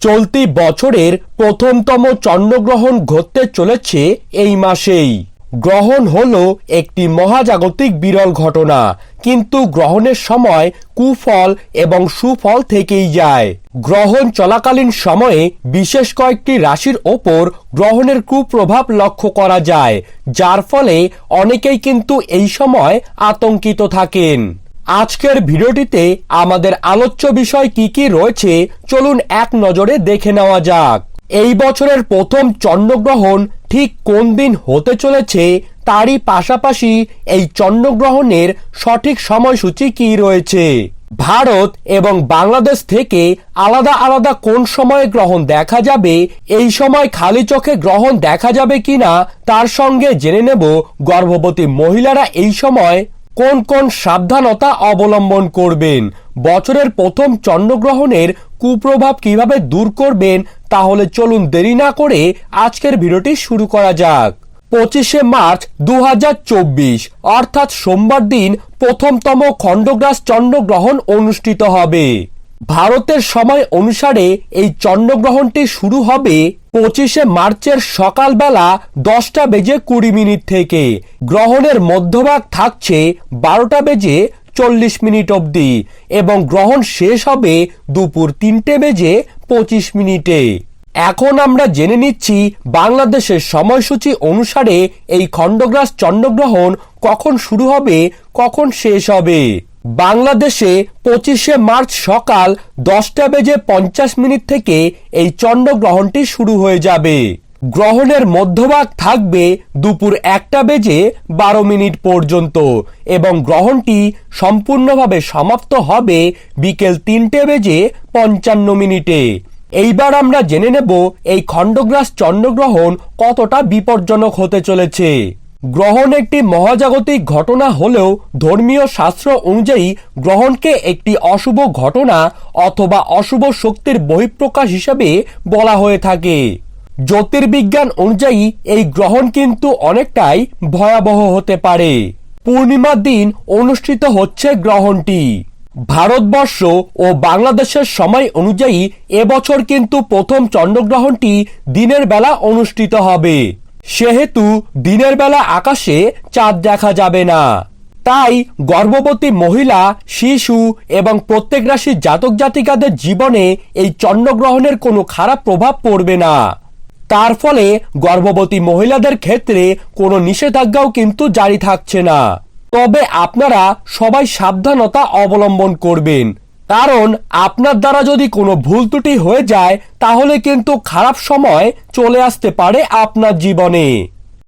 চলতি বছরের প্রথমতম চন্দ্রগ্রহণ ঘটতে চলেছে এই মাসেই। গ্রহণ হল একটি মহাজাগতিক বিরল ঘটনা, কিন্তু গ্রহণের সময় কুফল এবং সুফল থেকেই যায়। গ্রহণ চলাকালীন সময়ে বিশেষ কয়েকটি রাশির ওপর গ্রহণের কুপ্রভাব লক্ষ্য করা যায়, যার ফলে অনেকেই কিন্তু এই সময় আতঙ্কিত থাকেন। আজকের ভিডিওটিতে আমাদের আলোচ্য বিষয় কি কি রয়েছে, চলুন এক নজরে দেখে নেওয়া যাক। এই বছরের প্রথম চন্দ্রগ্রহণ ঠিক কোন দিন হতে চলেছে, তারই পাশাপাশি এই চন্দ্রগ্রহণের সঠিক সময়সূচি কি রয়েছে? ভারত এবং বাংলাদেশ থেকে আলাদা আলাদা কোন সময়ে গ্রহণ দেখা যাবে, এই সময় খালি চোখে গ্রহণ দেখা যাবে কিনা, তার সঙ্গে জেনে নেব গর্ভবতী মহিলারা এই সময় কোন কোন সাবধানতা অবলম্বন করবেন? বছরের প্রথম চন্দ্রগ্রহণের কুপ্রভাব কীভাবে দূর করবেন? তাহলে চলুন দেরি না করে আজকের ভিডিওটি শুরু করা যাক। পঁচিশে মার্চ দু হাজার চব্বিশ, অর্থাৎ সোমবার দিন প্রথমতম খণ্ডগ্রাস চন্দ্রগ্রহণ অনুষ্ঠিত হবে। ভারতের সময় অনুসারে এই চন্দ্রগ্রহণটি শুরু হবে পঁচিশে মার্চের সকালবেলা দশটা বেজে কুড়ি মিনিট থেকে। গ্রহণের মধ্যভাগ থাকছে বারোটা বেজে চল্লিশ মিনিট অবধি এবং গ্রহণ শেষ হবে দুপুর তিনটে বেজে পঁচিশ মিনিটে। এখন আমরা জেনে নিচ্ছি বাংলাদেশের সময়সূচি অনুসারে এই খণ্ডগ্রাস চন্দ্রগ্রহণ কখন শুরু হবে, কখন শেষ হবে। বাংলাদেশে পঁচিশে মার্চ সকাল দশটা বেজে পঞ্চাশ মিনিট থেকে এই চন্দ্রগ্রহণটি শুরু হয়ে যাবে। গ্রহণের মধ্যভাগ থাকবে দুপুর একটা বেজে বারো মিনিট পর্যন্ত এবং গ্রহণটি সম্পূর্ণভাবে সমাপ্ত হবে বিকেল তিনটে বেজে পঞ্চান্ন মিনিটে। এইবার আমরা জেনে নেব এই খণ্ডগ্রাস চন্দ্রগ্রহণ কতটা বিপজ্জনক হতে চলেছে। গ্রহণ একটি মহাজাগতিক ঘটনা হলেও ধর্মীয় শাস্ত্র অনুযায়ী গ্রহণকে একটি অশুভ ঘটনা অথবা অশুভ শক্তির বহিঃপ্রকাশ হিসাবে বলা হয়ে থাকে। জ্যোতির্বিজ্ঞান অনুযায়ী এই গ্রহণ কিন্তু অনেকটাই ভয়াবহ হতে পারে। পূর্ণিমার দিন অনুষ্ঠিত হচ্ছে গ্রহণটি। ভারতবর্ষ ও বাংলাদেশের সময় অনুযায়ী এবছর কিন্তু প্রথম চন্দ্রগ্রহণটি দিনের বেলা অনুষ্ঠিত হবে। সেহেতু দিনের বেলা আকাশে চাঁদ দেখা যাবে না। তাই গর্ভবতী মহিলা, শিশু এবং প্রত্যেক রাশির জাতক জাতিকাদের জীবনে এই চন্দ্রগ্রহণের কোনো খারাপ প্রভাব পড়বে না। তার ফলে গর্ভবতী মহিলাদের ক্ষেত্রে কোনো নিষেধাজ্ঞাও কিন্তু জারি থাকছে না। তবে আপনারা সবাই সাবধানতা অবলম্বন করবেন। কারণ আপনার দ্বারা যদি কোনো ভুল ত্রুটি হয়ে যায়, তাহলে কিন্তু খারাপ সময় চলে আসতে পারে আপনার জীবনে।